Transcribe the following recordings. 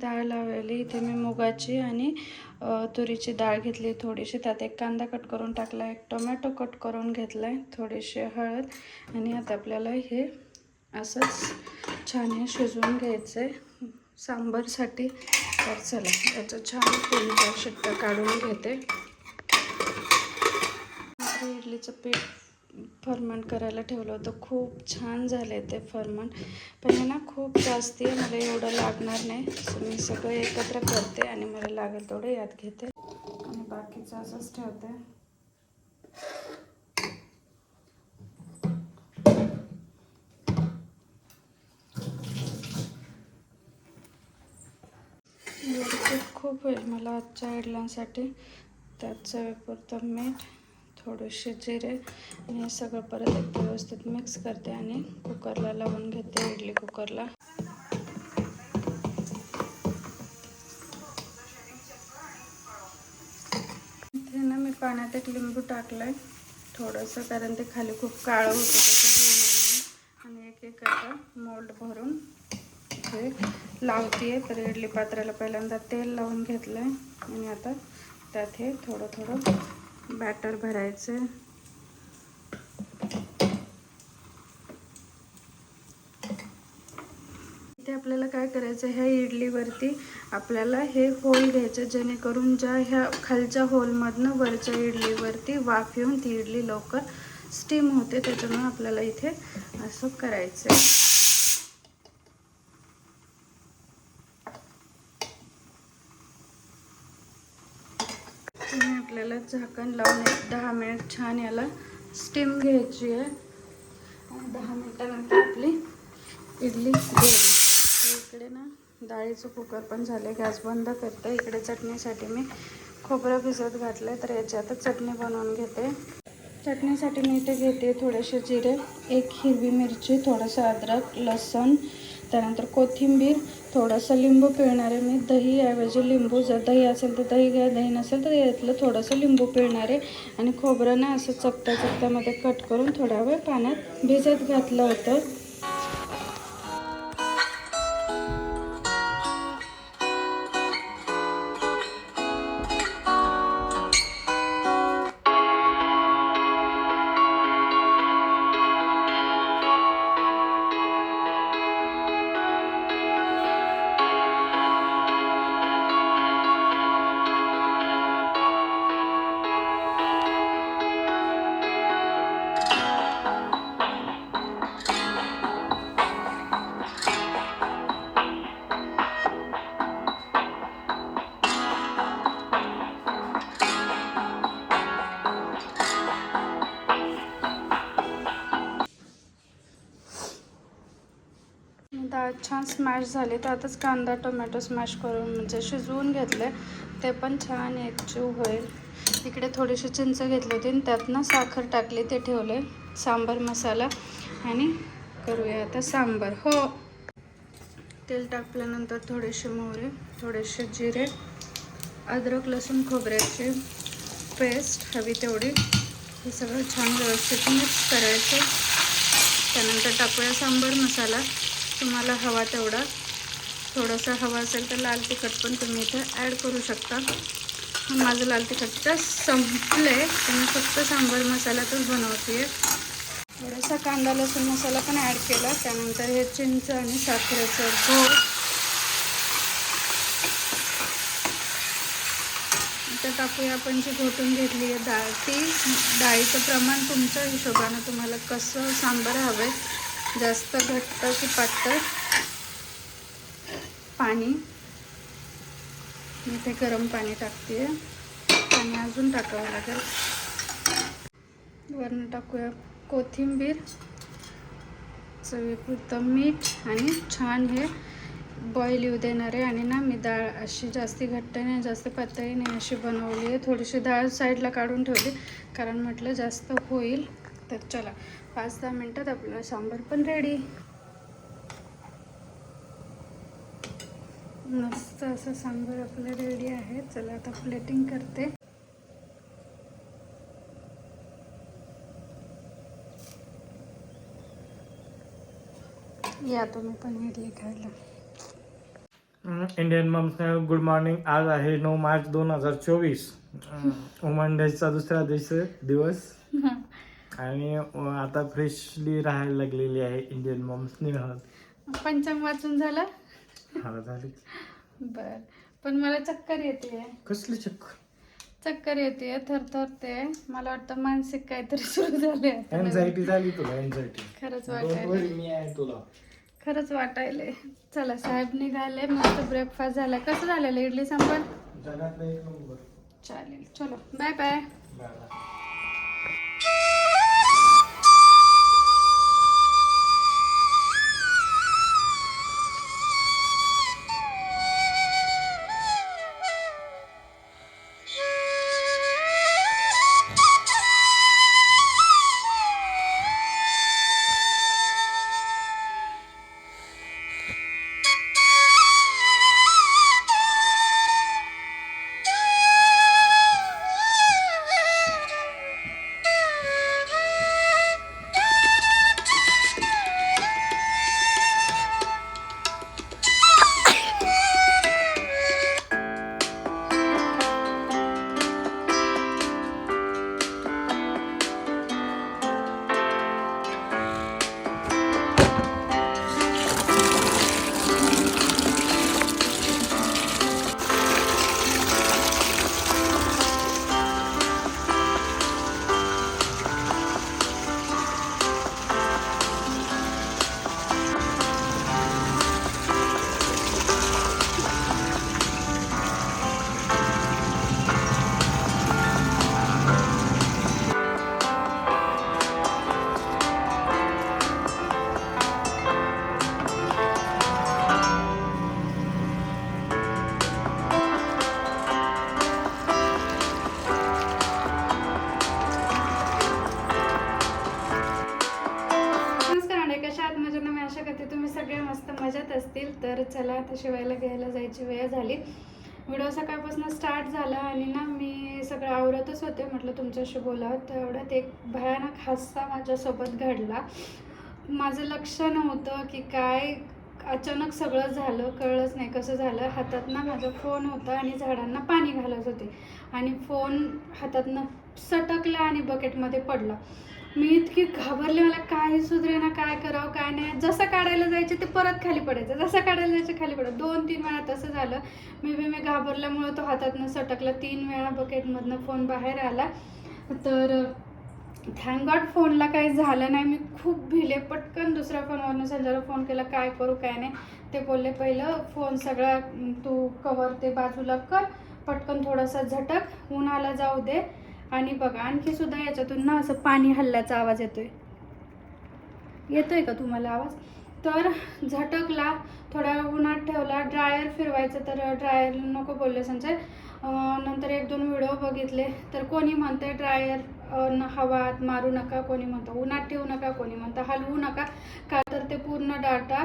डाळ लावलेली इथे मी मुगाची आणि तुरीची डाळ घेतली थोडीशी. त्यात एक कांदा कट करून टाकला एक टोमॅटो कट करून घेतला आहे थोडीशी हळद. आणि आता आपल्याला हे असंच छान हे शिजवून घ्यायचं आहे सांबारसाठी तर चला याचं छान तीन चार शिट्ट्या काढून घेते. इडलीचं पीठ फर्मंट करायला ठेवलं होतं. खूप छान झाले ते फर्मंट पण हे ना खूप जास्ती आहे मला एवढं लागणार नाही. मी सगळं एकत्र करते आणि मला लागेल तेवढं यात घेते. आणि बाकीचं असंच ठेवते. खूप होईल मला आजच्या हेडलांसाठी त्यात चवीपुरतं मीठ. थोडेसे जिरे आणि हे सगळं परत एक व्यवस्थित मिक्स करते आणि कुकरला लावून घेते इडली कुकरला इथे ना मी पाण्यात एक लिंबू टाकलंय थोडंसं कारण ते खाली खूप काळं होतं तसं आणि एक एक आता मोल्ड भरून हे लावते तर इडली पात्राला पहिल्यांदा तेल लावून घेतलं आहे आणि आता त्यात हे थोडं थोडं बॅटर भरायचं इथे आपल्याला काय करायचं ह्या इडलीवरती आपल्याला हे होल घ्यायचं जेणेकरून ज्या ह्या खालच्या होलमधनं वरच्या इडलीवरती वाफ येऊन ती इडली लवकर स्टीम होते. त्याच्यामुळे आपल्याला इथे असं करायचं आहे आणि आपल्याला झाकण लावून एक दहा मिनिट छान याला स्टीम घ्यायची आहे. आणि दहा मिनटानंतर आपली इडली इकडे ना डाळीचं कुकर पण झाले गॅस बंद करते. इकडे चटणीसाठी मी खोबरं भिजत घातलं तर याच्यातच चटणी बनवून घेते. चटणीसाठी मी इथे घेते थोडेसे जिरे एक हिरवी मिरची थोडंसं अद्रक लसूण त्यानंतर कोथिंबीर थोडंसं लिंबू पिळणार आहे मी दहीऐवजी लिंबू जर दही असेल तर दही घ्या दही नसेल तर यातलं थोडंसं लिंबू पिळणार आहे आणि खोबरं ना असं चपट्या चपट्यामध्ये कट करून थोडा वेळ पाण्यात भिजत घातलं होतं. छान स्मॅश झाली तर आताच कांदा टोमॅटो स्मॅश करून म्हणजे शिजवून घेतले ते पण छान एकजीव होईल. इकडे थोडीशी चिंच घेतली होती आणि त्यातनं साखर टाकली ते ठेवले सांबार मसाला. आणि करूया आता सांबार हो. तेल टाकल्यानंतर थोडेसे मोहरे थोडेसे जिरे अद्रक लसूण खोबऱ्याची पेस्ट हवी तेवढी. हे सगळं छान व्यवस्थित मिक्स करायचं. त्यानंतर टाकूया सांबार मसाला. तुम्हाला हवा तेवढा. थोडासा हवा असेल तर लाल तिखट पण तुम्ही इथं ॲड करू शकता. माझं लाल तिखट तर संपलं आहे तर मी फक्त सांबार मसाल्यातच बनवते थोडासा कांदा लसूण मसाला पण ॲड केला. त्यानंतर हे चिंच आणि साखरेचं घोळ आता टाकूया आपण जी घोटून घेतली आहे डाळ. ती डाळीचं प्रमाण तुमच्या हिशोबानं तुम्हाला कसं सांबार हवं जास्त घट्ट की पातळ पाणी. मी ते गरम पाणी टाकते. पाणी अजून टाकावं लागेल. वरनं टाकूया कोथिंबीर चवीपुरतं मीठ आणि छान हे बॉईल येऊ देणार आहे. आणि ना मी डाळ अशी जास्ती घट्ट नाही जास्त पातळी नाही अशी बनवली आहे. थोडीशी डाळ साईडला काढून ठेवली. कारण म्हटलं जास्त होईल. तर चला पाच दहा मिनटात आपलं सांबार पण रेडी मस्त असं सांबार आपलं रेडी आहे. चला आता प्लेटिंग करते. या तुम्ही पण इडली खायला. इंडियन मम्स गुड मॉर्निंग आज आहे नऊ मार्च दोन हजार चोवीस. वुमन डेचा दुसरा दिवस दिवस. आणि आता फ्रेशली राहायला लागलेली आहे इंडियन मम्स. निघाल पंचांग वाचून झालं? हा झाली बर. पण मला चक्कर येते कसली चक्क चक्कर येते थरथरते मला वाटतं मानसिक काहीतरी सुरू झाले. एन्झायटी झाली तुला एन्झायटी खरंच वाटायला मी आहे तुला. खरंच वाटायले चला साहेब निघाले. मस्त ब्रेकफास्ट झाला. कसं झालेलं इडली सांबार? चालेल. चलो. बाय बाय आता शिवायला घ्यायला जायची वेळ झाली. व्हिडिओ सकाळपासून स्टार्ट झाला आणि ना मी सगळं आवरतच होते म्हटलं तुमच्याशी बोलावं. तेवढ्यात एक भयानक हादसा माझ्यासोबत घडला. माझं लक्ष नव्हतं की काय अचानक सगळं झालं कळलंच नाही कसं झालं. हातात ना माझा फोन होता आणि झाडांना पाणी घालत होते. आणि फोन हातातनं सटकला आणि बकेटमध्ये पडला. मी इतकी घाबरले मला काही सुधरे ना काय करावं काय नाही. जसं काढायला जायचे ते परत खाली पडायचं. जसं काढायला जायचं खाली पडत दोन तीन वेळा तसं झालं. मी बी मी घाबरल्यामुळं तो हातातनं सटकला. तीन वेळा बकेटमधनं फोन बाहेर आला. तर थँक गॉड फोनला काही झालं नाही. मी खूप भिले. पटकन दुसऱ्या फोनवरनं संजयला फोन केला. काय करू काय नाही. ते बोलले पहिलं फोन सगळा तू कवर ते बाजूला कर. पटकन थोडासा झटक. उन्हाला जाऊ दे. आणि बघा आणखी सुद्धा याच्यातून ना असं पाणी हल्ल्याचा आवाज येतोय. येतोय का तुम्हाला आवाज? तर झटकला थोड्या उन्हात ठेवला ड्रायर फिरवायचं तर ड्रायर नको बोलले संजय. नंतर एक दोन व्हिडिओ बघितले तर कोणी म्हणते ड्रायर हवात मारू नका कोणी म्हणतं उन्हात ठेवू नका कोणी म्हणतं हलवू नका. का तर ते पूर्ण डाटा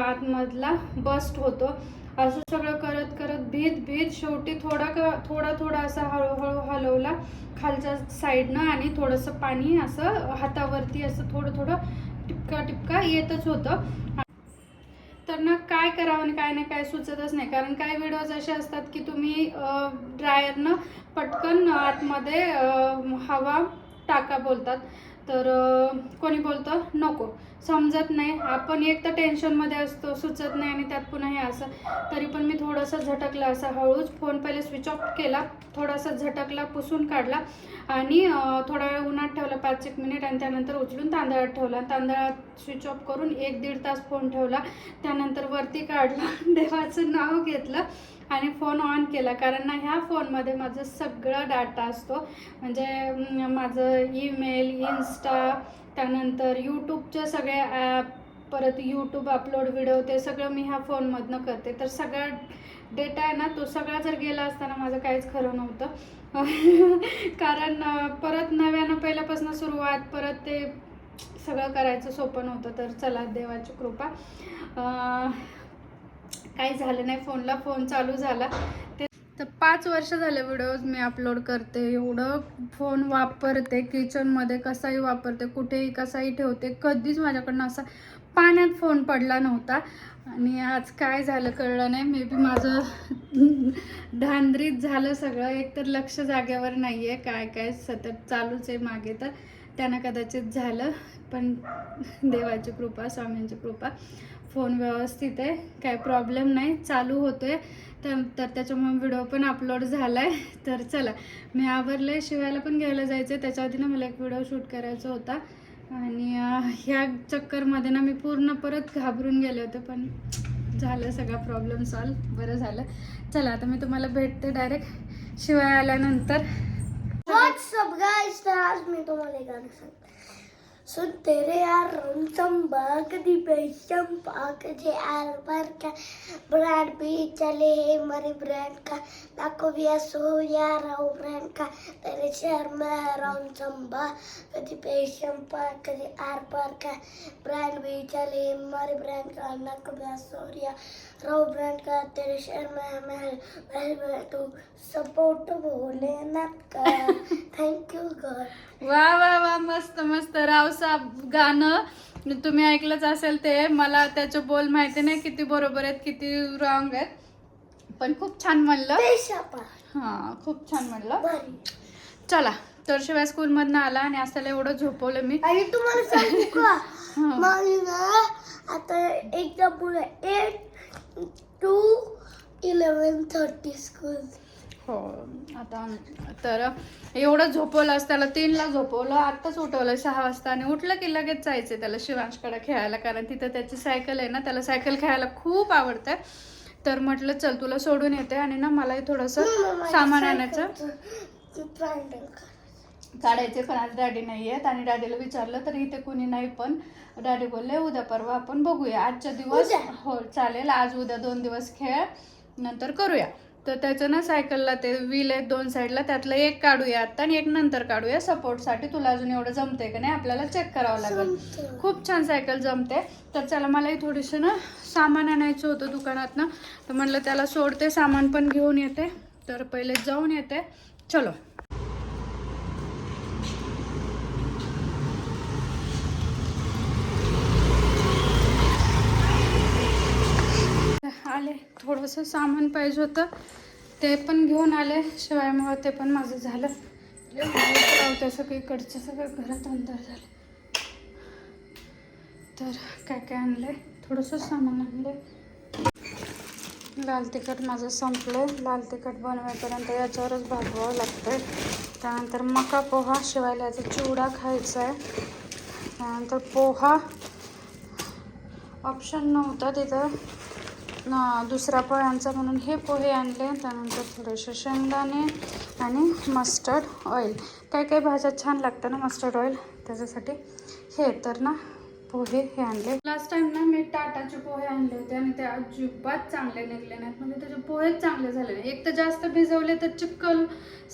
आतमधला बस्ट होतो. असं सगळं करत करत भीत भीत शेवटी थोडा थोडा थोडा असा हळूहळू हलवला खालच्या साईडनं आणि थोडंसं पाणी असं हातावरती असं थोडं थोडं टिपका टिपका येतच होतं. तर ना काय करावं आणि काय नाही काय सुचतच नाही. कारण काही व्हिडिओज असे असतात की तुम्ही ड्रायरनं पटकन आतमध्ये हवा टाका बोलतात. तर कोणी बोलतं? नको. समजत नाही. आपण एक तर टेन्शनमध्ये असतो सुचत नाही आणि त्यात पुन्हा हे असं. तरी पण मी थोडंसं झटकला असा हळूच. फोन पहिले स्विच ऑफ केला. थोडासा झटकला पुसून काढला. आणि थोडा वेळ उन्हात ठेवला पाच एक मिनिट आणि त्यानंतर उचलून तांदळात ठेवला. तांदळात स्विच ऑफ करून एक दीड तास फोन ठेवला. त्यानंतर वरती काढला. देवाचं नाव घेतलं. आणि फोन ऑन केला. कारण ना ह्या फोनमध्ये माझं सगळं डाटा असतो. म्हणजे माझं ईमेल इन्स्टा त्यानंतर यूट्यूबचे सगळे ॲप परत यूट्यूब अपलोड व्हिडिओ ते सगळं मी ह्या फोनमधनं करते. तर सगळा डेटा आहे ना तो सगळा जर गेला असताना माझं काहीच खरं नव्हतं. कारण परत नव्यानं पहिल्यापासून सुरुवात परत ते सगळं करायचं सोपं नव्हतं. तर चला देवाची कृपा. काही झालं नाही फोनला फोन चालू झाला. ते तर पाच वर्ष झाले व्हिडिओज मी अपलोड करते. एवढं फोन वापरते किचनमध्ये कसाही वापरते कुठेही कसाही ठेवते. कधीच माझ्याकडनं असा पाण्यात फोन पडला नव्हता. आणि आज काय झालं कळलं नाही. मे बी माझं धांद्रीत झालं सगळं. एकतर लक्ष जागेवर नाही आहे काय काय सतत चालूच आहे मागे तर. त्यानं कदाचित झालं. पण देवाची कृपा स्वामींची कृपा. फोन व्यवस्थित आहे. काय प्रॉब्लेम नाही. चालू होतो आहे तर त्याच्यामुळे व्हिडिओ पण अपलोड झाला आहे तर चला. मी आवरलं आहे शिवायला पण घ्यायला जायचं आहे त्याच्या आधी ना मला एक व्हिडिओ शूट करायचा होता. आणि ह्या चक्करमध्ये ना मी पूर्ण परत घाबरून गेले होते पण झालं सगळा प्रॉब्लेम सॉल्व बरं झालं. चला आता मी तुम्हाला भेटते डायरेक्ट शिवाय आल्यानंतर. तर आज मी तुम्हाला एक सांगते. सुन तेरे यार चंबा कधी चंपा कधी यार पर का ब्रांड भी चले है मरे ब्रांड का। नाको भी सो यार हो ब्रांड का। तेरे शहर में है रौन चंबा कधी चंपा आर पर का ब्रांड भी चले मरे ब्रांड का। नाको भी सो यार रो ब्रांड का तेरे शहर में है महल महल में तू सपोर्ट भोलेनाथ का थँक यू गॉड वा वा वा मस्त मस्त. रावसाब गाणं. तुम्ही ऐकलंच असेल ते. मला त्याचे बोल माहिती नाही किती बरोबर आहेत किती रॉंग आहेत. पण खूप छान म्हणलं. हा खूप छान म्हणलं. चला तर शिवाय स्कूलमधनं आला आणि त्याला एवढं झोपवलं मी. आणि तुम्हाला सांगू का? हा. आता एकदा पुढे eight to eleven thirty school. हो आता तर एवढं झोपवलं आज त्याला तीनला झोपवलं आत्ताच उठवलं सहा वाजता आणि उठलं की लगेच जायचं त्याला शिवांशकडे खेळायला कारण तिथं त्याची सायकल आहे ना त्याला सायकल खेळायला खूप आवडतं. तर म्हटलं चल तुला सोडून येते आणि ना मलाही थोडंसं सामान आणायचं. काढायचे पण आज डॅडी नाही आहेत. आणि डॅडीला विचारलं तर इथे कुणी नाही पण. डॅडी बोलले उद्या परवा आपण बघूया. आजच्या दिवस? हो चालेल. आज उद्या दोन दिवस खेळ नंतर करूया. तर त्याचं ना सायकलला ते व्हील आहेत दोन साईडला त्यातलं एक काढूया आता आणि एक नंतर काढूया. सपोर्टसाठी तुला अजून एवढं जमतंय का नाही आपल्याला चेक करावं लागेल. खूप छान सायकल जमते तर चला मलाही थोडीशी ना सामान आणायचं होतं दुकानात ना तर म्हणलं त्याला सोडते सामान पण घेऊन येते. तर पहिले जाऊन येते. चलो आले थोडंसं सामान पाहिजे होतं. ते पण घेऊन आले. शिवायमुळं ते पण माझं झालं. लावत्या सगळीकडचं सगळं घरात अंतर झालं. तर काय काय आणलंय? थोडंसं सामान आणलंय. लाल तिखट माझं संपलं लाल तिखट बनवायपर्यंत याच्यावरच भागवावं लागतंय. त्यानंतर मका पोहा शिवायला याचा चिवडा खायचा आहे त्यानंतर पोहा. ऑप्शन नव्हता तिथं. दुसरा पोह्यांचा म्हणून हे पोहे आणले त्यानंतर थोडेसे शेंगदाणे आणि मस्टर्ड ऑइल काही काही भाज्या छान लागतं ना मस्टर्ड ऑइल त्याच्यासाठी हे तर ना पोहे हे आणले. लास्ट टाइम ना मी टाटाचे पोहे आणले होते आणि ते अजिबात चांगले निघले नाहीत. म्हणजे त्याचे पोहेच चांगले झाले नाही. एक तर जास्त भिजवले तर चिक्कल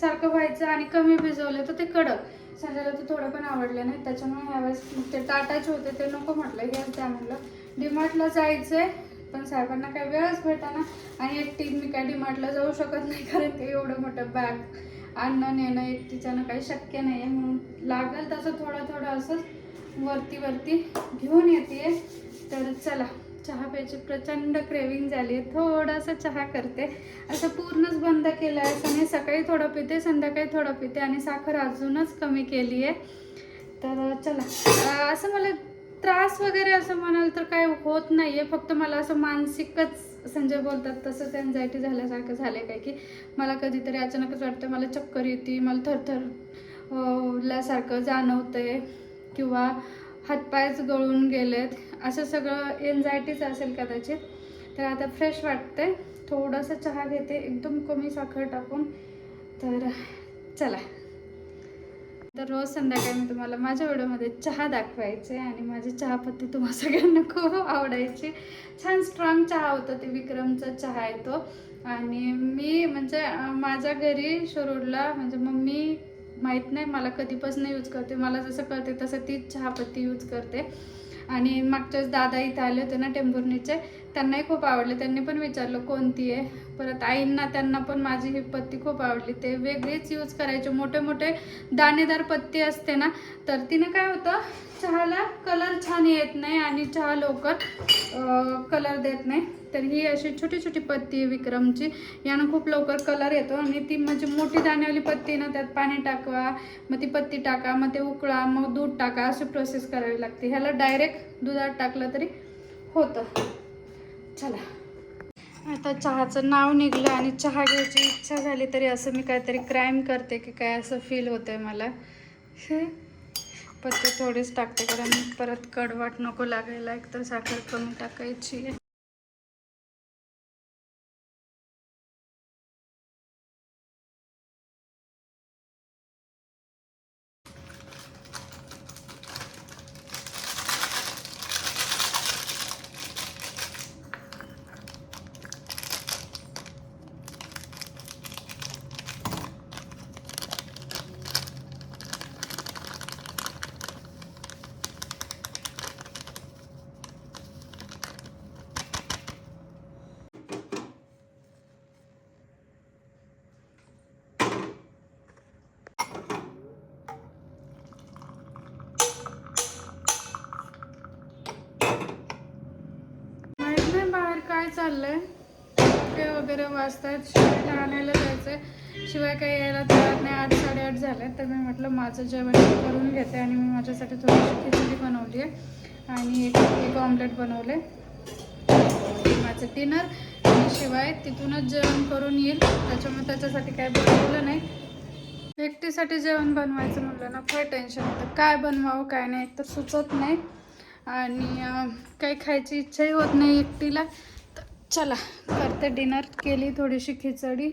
सारखं व्हायचं आणि कमी भिजवले तर ते कडक. संजयला ते थोडं पण आवडले नाही. त्याच्यामुळे ह्यावेळेस मग ते टाटाचे होते ते नको म्हटलं. हेच त्या म्हटलं डीमार्टला आहे पण साहेबांना काही वेळच भेटाना. आणि एकटी मी काय डिमार्टला जाऊ शकत नाही कारण ते एवढं मोठं बॅग आणणं नेणं एकटीच्यानं काही शक्य नाही आहे म्हणून लागेल तसं थोडं थोडं असंच वरती वरती घेऊन येते. तर चला चहा प्यायची प्रचंड क्रेविंग झाली. आहे थोडासा चहा करते. असं पूर्णच बंद केलं आहे. असं मी सकाळी थोडं पिते संध्याकाळी थोडं पिते. आणि साखर अजूनच कमी केली आहे तर चला असं मला त्रास वगैरे असं म्हणाल तर काय होत नाही आहे फक्त मला असं मानसिकच संजय बोलतात तसंच एन्झायटी झाल्यासारखं झालं आहे काय की मला कधीतरी अचानकच वाटतं मला चक्कर येते मला थरथर अं, जाणवतंय किंवा हातपायच गळून गेलेत. असं सगळं एन्झायटीच असेल कदाचित. तर आता फ्रेश वाटतंय. थोडंसं चहा घेते. एकदम कमी साखर टाकून. तर चला. तर रोज संध्याकाळी मी तुम्हाला माझ्या व्हिडिओमध्ये चहा दाखवायचे आणि माझी चहापत्ती तुम्हा सगळ्यांना खूप आवडायची. छान स्ट्रॉंग चहा होता ते विक्रमचा चहा आहे तो. आणि मी म्हणजे माझ्या घरी शिरूरला म्हणजे मम्मी माहीत नाही मला कधीपासून यूज करते. मला जसं कळते तसं तीच चहापत्ती यूज करते. आणि मागच्याच दादा इथं आले होते ना टेंभुर्णीचे त्यांनाही खूप आवडले. त्यांनी पण विचारलं कोणती आहे? परत आईंना त्यांना पण माझी ही पत्ती खूप आवडली. ते वेगळीच यूज करायचे. मोठे मोठे दाणेदार पत्ती असते ना तर तिने काय होतं चहाला कलर छान येत नाही आणि चहा लवकर कलर देत नाही. तर ही अशी छोटी छोटी पत्ती आहे विक्रमची. यानं खूप लवकर कलर येतो आणि ती म्हणजे मोठी दाण्यावाली पत्ती ना त्यात पाणी टाकवा मग ती पत्ती टाका मग ते उकळा मग दूध टाका अशी प्रोसेस करावी लागते. ह्याला डायरेक्ट दुधात टाकलं तरी होतं. चला. आता चहाचं नाव निघलं आणि चहा घ्यायची इच्छा झाली तरी असं मी काहीतरी क्राईम करते की काय असं फील होतंय मला. पत्ते थोडीच टाकते कारण परत कडवट नको लागायला. एकतर साखर कमी टाकायची आहे माहीत नाही बाहेर काय चाललंय. ते वगैरे वाजतायत शिवाय आणायला जायचंय. शिवाय काही यायला तयार नाही. आठ साडेआठ झाले तर मी म्हटलं माझं जेवण करून घेते आणि मी माझ्यासाठी थोडीशी खिचडी बनवली आहे. आणि एक एक ऑमलेट बनवले माझं डिनर आणि शिवाय तिथूनच जेवण करून येईल. त्याच्यामुळे त्याच्यासाठी काय बनवलं नाही. एकटीसाठी जेवण बनवायचं म्हटलं ना फार टेन्शन होतं. काय बनवावं काय नाही एक तर सुचत नाही. आणि काही खायची इच्छाही होत नाही एकटीला. चला करते डिनर केली थोडीशी खिचडी.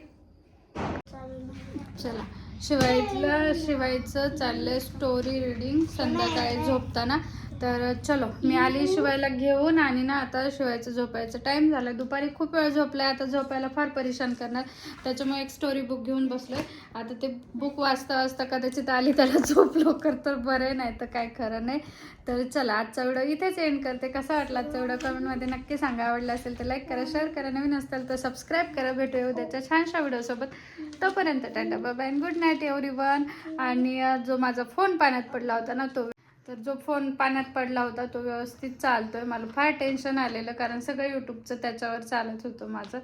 चला शिवायला शिवायचं चाललंय स्टोरी रिडिंग संध्याकाळी झोपताना तर चलो मी आली शिवायला घेऊन आणि ना आता शिवायचं झोपायचं टाईम झाला दुपारी खूप वेळ झोपलाय आता झोपायला फार परेशान करणार. त्याच्यामुळे एक स्टोरी बुक घेऊन बसलोय. आता ते बुक वाचता वाचता कदाचित आली त्याला झोप लवकर तर बरं नाही तर काय खरं नाही. तर चला आजचा व्हिडिओ इथेच एंड करते. कसा वाटला आजचा व्हिडिओ? कमेंटमध्ये नक्की सांगा. आवडला असेल तर लाईक करा शेअर करा. नवीन असेल तर सबस्क्राईब करा. भेटूया उद्याच्या छानशा व्हिडिओसोबत तोपर्यंत tata bye and good night everyone आणि जो माझा फोन पाण्यात पडला होता ना तो तर जो फोन पाण्यात पडला होता तो व्यवस्थित चालतोय. मला फार टेन्शन आलेलं कारण सगळं यूट्यूबचं त्याच्यावर चालत होतं माझं.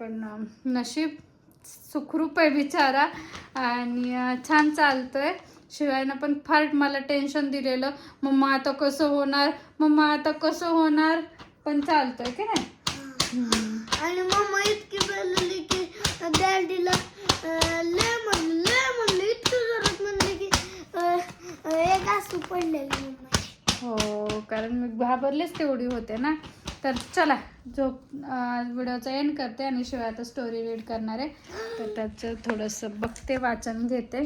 पण नशीब सुखरूप आहे बिचारा आणि अं, छान चालतोय. शिवायनं पण फार मला टेन्शन दिलेलं. मम्मा आता कसं होणार? मम्मा आता कसं होणार? पण चालतोय की नाही हम्म. आणि मम्मा इतकी बोलली की डॅडीला लय म्हणलं लय म्हणलं इतकं जोरात म्हणले की अं, अं, हो कारण मी घाबरलेच तेवढी होते ना. तर चला जो व्हिडिओचा एंड करते आणि शिवाय आता स्टोरी रीड करणार आहे. तर त्याचं थोडंसं बघते वाचन घेते.